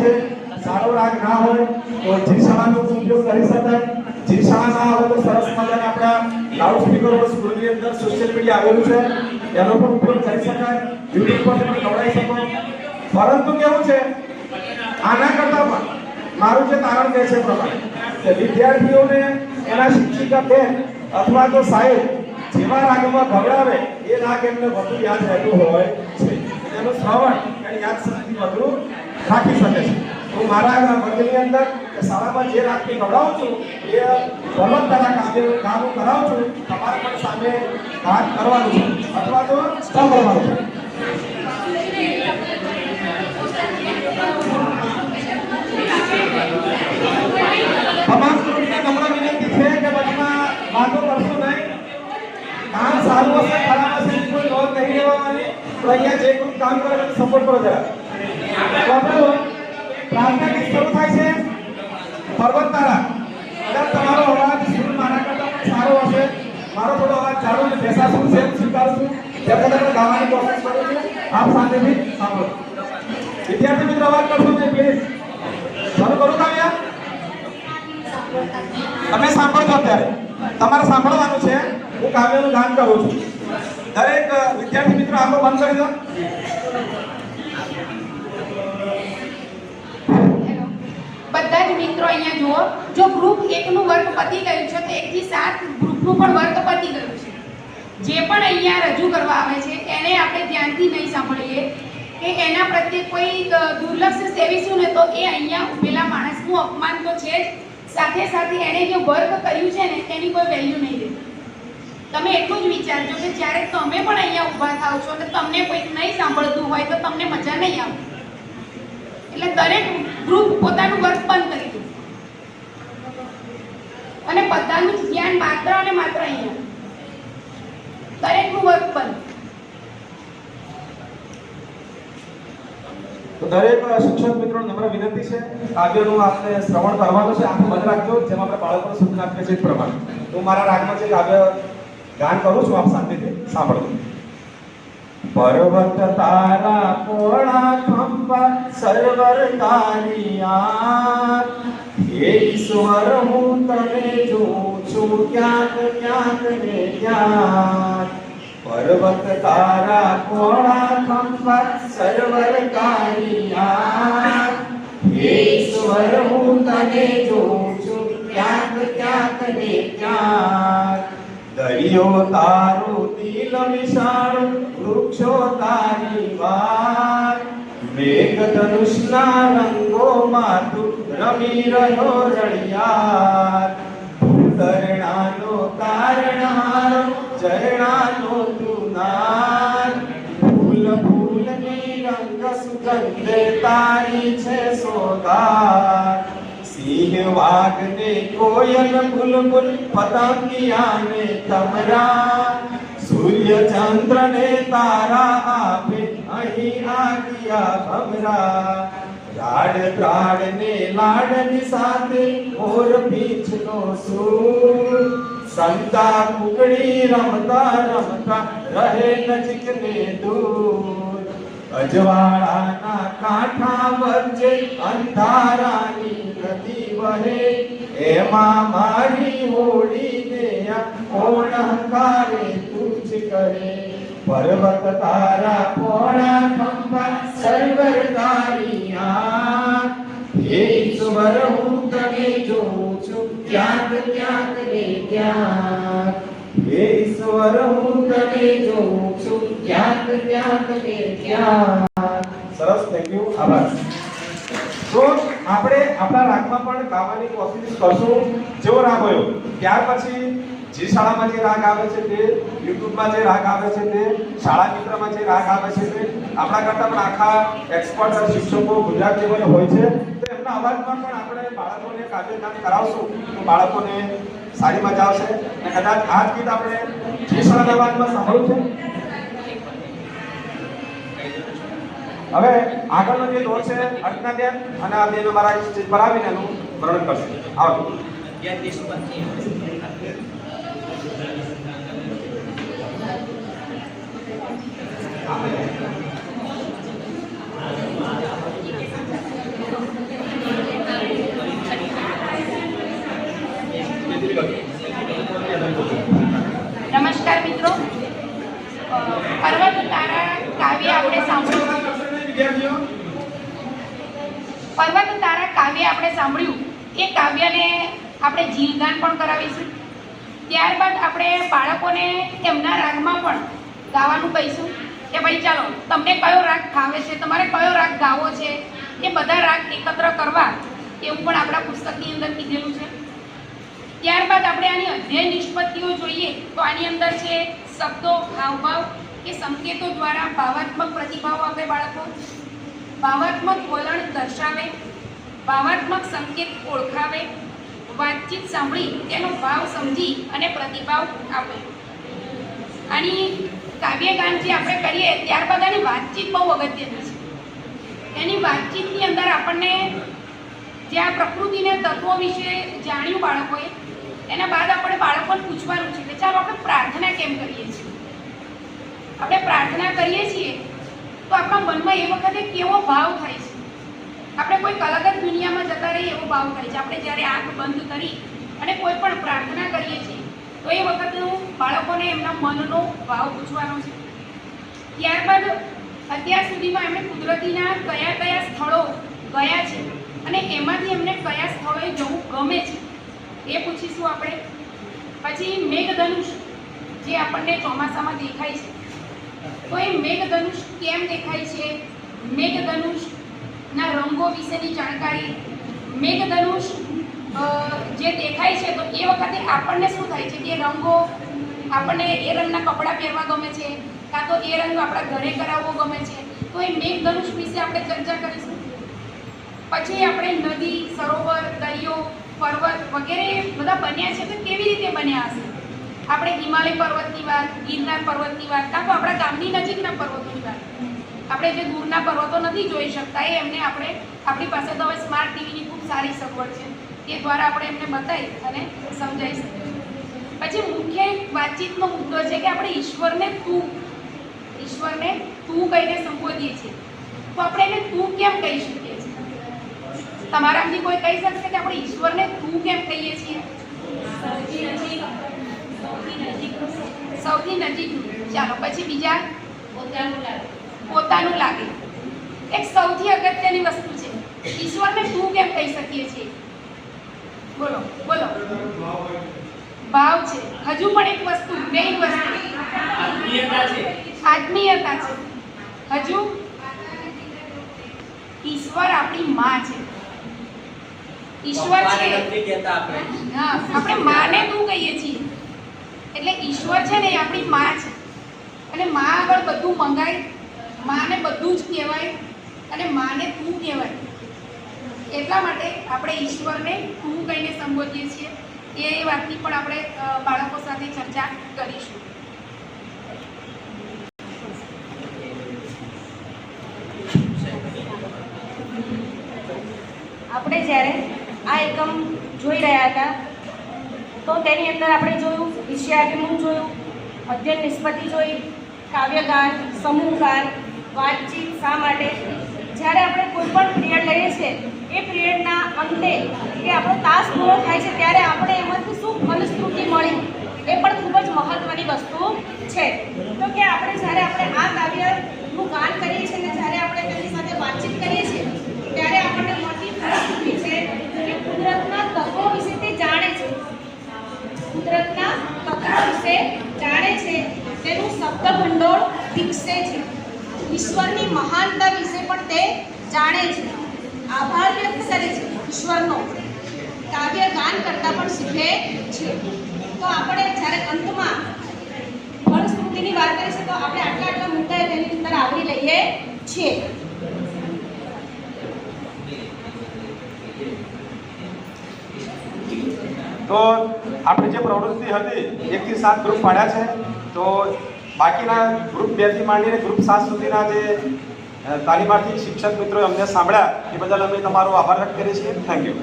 છે. સારો રાગ ના હોય તો જીશાળાનો ઉપયોગ કરી શકાય. જીશાળા ના હોય તો સરસ મજાના આપણા લાઉડ પર સ્કૂલની અંદર સોશિયલ મીડિયા આવેલું છે. એનો પણ ઉપયોગ કરી શકાય. યુટ્યુબ પર તમે ગવડાવી શકો. પરંતુ કેવું છે? આના કરતા પણ મારું જે તારણ કહે છે પ્રમાણે કે વિદ્યાર્થીઓને એના શિક્ષિકા બેન અથવા તો સાહેબ જેવા રાગમાં ગવડાવે એ રાગ એમને વધુ યાદ રહેતું હોય છે. એનું શ્રવણ એની યાદ શક્તિ વધુ રાખી શકે છે. હું મારા વર્ગની અંદર કે શાળામાં જે રાખી ગવડાવું છું, એ બળવત્તાના કામે કામ કરાવું છું, તમારે પણ સામે રાગ કરવાનું છે. અથવા તો સાંભળવાનું છે. તમામ સ્ટુડન્ટને નમ્ર વિનંતી છે કે વચમાં વાતો કરશો નહીં. કામ સારું હશે, ખરાબ હશે કોઈ નોંધ નહીં લેવાની તો અહીંયા જે કોઈ કામ કરે સપોર્ટ કરો જરા પ્રાર્થના ગીત શરૂ થાય છે. પર્વત તારા. તમારો અવાજ સુર મારા કરતા સારો હશે. મારો થોડો અવાજ જાડો અને સુર છે સ્વીકારું છું તે બદલ ગાવાની કરું છું. આપ શાંતિથી સાંભળો. અવાજ કરશો નહીં પ્લીઝ શરૂ કરું તમે સાંભળો છો અત્યારે. તમારે સાંભળવાનું છે. હું કાવ્યનું ગાન કરું છું. દરેક વિદ્યાર્થી મિત્રો, આંખો બંધ કરી દો. બધા જ મિત્રો અહીંયા જુઓ, જો ગ્રુપ એકનું વર્ક પતી ગયું છે, તો એકથી સાત ગ્રુપનું પણ વર્ક પતી ગયું છે. જે પણ અહીંયા રજૂ કરવા આવે છે, એને આપણે ધ્યાનથી નહીં સાંભળીએ કે એના પ્રત્યે કોઈ દુર્લક્ષ સેવીશું ને તો એ અહીંયા ઉભેલા માણસનું અપમાન તો છે જ. સાથે સાથે એણે જે વર્ક કર્યું છે ને, એની કોઈ વેલ્યુ નહીં રહેતી તમે એટલું જ વિચારજો કે જ્યારે તમે પણ અહીંયા ઊભા થાવ છો અને તમને કોઈક નહીં સાંભળતું હોય તો તમને મજા નહીં આવે. એટલે દરેક ગ્રુપ પોતાનું વર્ક બંધ કરી દીધું. અને બધાનું ધ્યાન માત્ર અને માત્ર અહીંયા. દરેકનું વર્ક બંધ. તો દરેક શિક્ષક મિત્રો નમ્ર વિનંતી છે. કાવ્યનું આપણે શ્રવણ કરવાનું છે. આંખ બંધ રાખજો. જેમ આપણે બાળકોને સૂચના આપીએ છીએ પ્રમાણે. હું મારા રાગમાં જે કાવ્ય ગાન કરું છું આપ શાંતિથી. સાંભળો. પર્વત તારા સર્વર તારી આંખ. હે ઈશ્વર, હું તને જોઉં છું, ક્યાંક ક્યાંક ને ક્યાંક. પર્વત તારા કોણા ખંભા સર્વર હે ઈશ્વર, હું તને જોઉં છું, ક્યાંક ક્યાંક ને ક્યાંક. દરિયો તારો દિલ વિશાળ, વૃક્ષો તારી વાત મેઘ ધનુષના રંગોમાં તું રમી રહ્યો રળિયાર ભૂતરણાનો તારણહાર ઝરણાનો તું નાર ફૂલ ફૂલની રંગ સુગંધ તારી છે સોદાર સિંહ વાઘ ને કોયલ બુલબુલ પતંગિયા ને તમરા સૂર્ય ચંદ્ર ને તારા આપે અહીં ગયા ભમરા. લાડ ત્રાડ ને લાડની સાથે મોર પીછનો સૂર. સંતા કુકડી રમતા રમતા રહે નજીક ને દૂર. અજવાળાના કાંઠા વચ્ચે અંધારાની નદી વહે. એમાં મારી હોળી ને કોણ હંકારે તુજ કરે. પર્વત તારા પોળા ખંભા સર્વર તારી આંખ. હે ઈશ્વર, હું તને જોઉં છું ક્યાંક ક્યાંક ને ક્યાંક. હે ઈશ્વર, હું તને જોઉં છું ક્યાંક ક્યાંક ને ક્યાંક. સરસ થેન્ક યુ આભાર. તો આપણે આપણા રાગમાં પણ ગાવાની કોશિશ કરશું. જેવો રાગ હોય ત્યાર પછી જે શાળામાં જે રાગ આવે છે તે યુટ્યુબમાં જે રાગ આવે છે તે શાળા મિત્રમાં જે રાગ આવે છે તે આપણા કરતાં પણ આખા એક્સપર્ટ શિક્ષકો ગુજરાત લેવલે હોય છે. તો એમના અવાજમાં પણ આપણે બાળકોને કાવ્યગાન કરાવશું તો બાળકોને સારી મજા આવશે અને કદાચ આ ગીત આપણે જે શાળાના અવાજમાં સાંભળ્યું છે. હવે આગળનો જે દોર છે અર્ચના બેન અને આ બેન અમારા સ્ટેજ પર આવીને એનું વર્ણન કરશે. આવો. પર્વત તારા કાવ્ય આપણે સાંભળ્યું. એ કાવ્યને આપણે જીવદાન પણ કરાવીશું. ત્યારબાદ આપણે બાળકોને એમના રાગમાં પણ ગાવાનું કહીશું કે ભાઈ ચાલો, તમને કયો રાગ ફાવે છે? તમારે કયો રાગ ગાવો છે? એ બધા રાગ એકત્ર કરવા એવું પણ આપણા પુસ્તકની અંદર કીધેલું છે. ત્યારબાદ આપણે આની અધ્યયન નિષ્પત્તિઓ જોઈએ તો આની અંદર છે શબ્દો, હાવભાવ કે સંકેતો દ્વારા ભાવાત્મક પ્રતિભાવો આપે બાળકો. ભાવાત્મક વલણ દર્શાવે ભાવાત્મક સંકેત ઓળખાવે, વાતચીત સાંભળી તેનો ભાવ સમજી અને પ્રતિભાવ આપે. આની કાવ્યગાન જે આપણે કરીએ ત્યારબાદ એની વાતચીત બહુ અગત્યની છે. એની વાતચીતની અંદર આપણને જે આ પ્રકૃતિને તત્વો વિશે જાણ્યું બાળકોએ, એના બાદ આપણે બાળકોને પૂછવાનું છે કે ચાલો આપણે પ્રાર્થના કેમ કરીએ છીએ? આપણે પ્રાર્થના કરીએ છીએ તો આપણા મનમાં એ વખતે કેવો ભાવ થાય છે? આપણે કોઈ અલગ જ દુનિયામાં જતા રહીએ એવો ભાવ થાય છે. આપણે જ્યારે આંખ બંધ કરી અને કોઈ પણ પ્રાર્થના કરીએ છીએ, તો એ વખતનું બાળકોને એમના મનનો ભાવ પૂછવાનો છે. ત્યારબાદ અત્યાર સુધીમાં એમણે કુદરતીના કયા કયા સ્થળો ગયા છે અને એમાંથી એમને કયા સ્થળોએ જવું ગમે છે, એ પૂછીશું આપણે. પછી મેઘધનુષ, જે આપણને ચોમાસામાં દેખાય છે. એ મેઘધનુષ કેમ દેખાય છે? મેઘધનુષના રંગો વિશેની જાણકારી. મેઘધનુષ જે દેખાય છે, તો એ વખતે આપણને શું થાય છે? કે રંગો આપણને એ રંગના કપડાં પહેરવા ગમે છે, કાં તો એ રંગ આપણા ઘરે કરાવવો ગમે છે. તો એ મેઘધનુષ વિશે આપણે ચર્ચા કરીશું. પછી આપણે નદી, સરોવર, દરિયો, પર્વત વગેરે બધા બન્યા છે, તો કેવી રીતે બન્યા હશે? આપણે હિમાલય પર્વતની વાત, ગિરનાર પર્વતની વાત, કાં તો આપણા ગામની નજીકના પર્વતોની વાત. આપણે જે દૂરના પર્વતો નથી જોઈ શકતા, એ એમને આપણે આપણી પાસે તો હવે સ્માર્ટ ટીવીની ખૂબ સારી સગવડ છે. તે દ્વારા આપણે એમને બતાવી અને સમજાવી શકીએ પછી મુખ્ય વાતચીતનો મુદ્દો છે કે આપણે ઈશ્વરને તું ઈશ્વરને તું કહીને સંબોધીએ છીએ. તો આપણે એને તું કેમ કહી શકીએ છીએ? તમારામાંથી કોઈ કહી શકશે કે આપણે ઈશ્વરને તું કેમ કહીએ છીએ? સૌથી નજીક ચાલો પછી બીજા? પોતાનું લાગે. એક સૌથી અગત્યની વસ્તુ છે. ઈશ્વરને તું કેમ કહી શકીએ છીએ? બોલો બોલો. ભાવ છે. હજુ પણ એક વસ્તુ મેઇન વસ્તુ. આત્મીયતા છે. હજુ? ઈશ્વર આપણી માં છે. ઈશ્વર છે. આપણે માને તું કહીએ છીએ. એટલે ઈશ્વર છે ને એ આપણી માં છે. અને માં આગળ બધું મંગાય, માને બધું જ કહેવાય, અને માને તું કહેવાય. એટલા માટે આપણે ઈશ્વરને તું કહીને સંબોધીએ છીએ. એ વાતની પણ આપણે બાળકો સાથે ચર્ચા કરીશું. આપણે જ્યારે આ એકમ જોઈ રહ્યા હતા તો તેની અંદર આપણે જોયું વિષયાભિમુખ જોયું, અધ્યયન નિષ્પત્તિ જોઈ, કાવ્યગાન, સમૂહગાન, વાતચીત શા માટે? જ્યારે આપણે કોઈ પણ પિરિયડ લઈએ છીએ, એ પિરિયડના અંતે કે આપણો તાસ પૂરો થાય છે, ત્યારે આપણે એમાંથી શું ફલશ્રુતિ મળી, એ પણ ખૂબ જ મહત્ત્વની વસ્તુ છે. તો કે આપણે જ્યારે આપણે આ કાવ્યનું ગાન કરીએ છીએ ને જ્યારે આપણે તેની સાથે વાતચીત કરીએ છીએ, ત્યારે આપણને મળતી ફલશ્રુતિ છે કે કુદરતના તત્વો વિશે તે જાણે છે કુદરતના તત્વો વિશે જાણે છે. તેનું શબ્દ ભંડોળ વિકસે છે. ઈશ્વરની મહાનતા વિશે પણ તે જાણે છે. આભાર વ્યક્ત કરે છે ઈશ્વરનો. કાવ્ય ગાન કરતા પણ શીખે છે. તો આપણે જ્યારે અંતમાં ફળશ્રુતિની વાત કરીશું, તો આપણે આટલા આટલા મુદ્દા તેની અંદર આવરી લઈએ છીએ. તો આપણે જે પ્રવૃત્તિ હતી, એકથી સાત ગ્રુપ પાડ્યા છે, તો બાકીના ગ્રુપ બેથી માંડીને ગ્રુપ સાત સુધીના જે તાલીમાર્થી શિક્ષક મિત્રો અમને સાંભળ્યા, એ બદલ અમે તમારો આભાર વ્યક્ત કરીએ છીએ. Thank you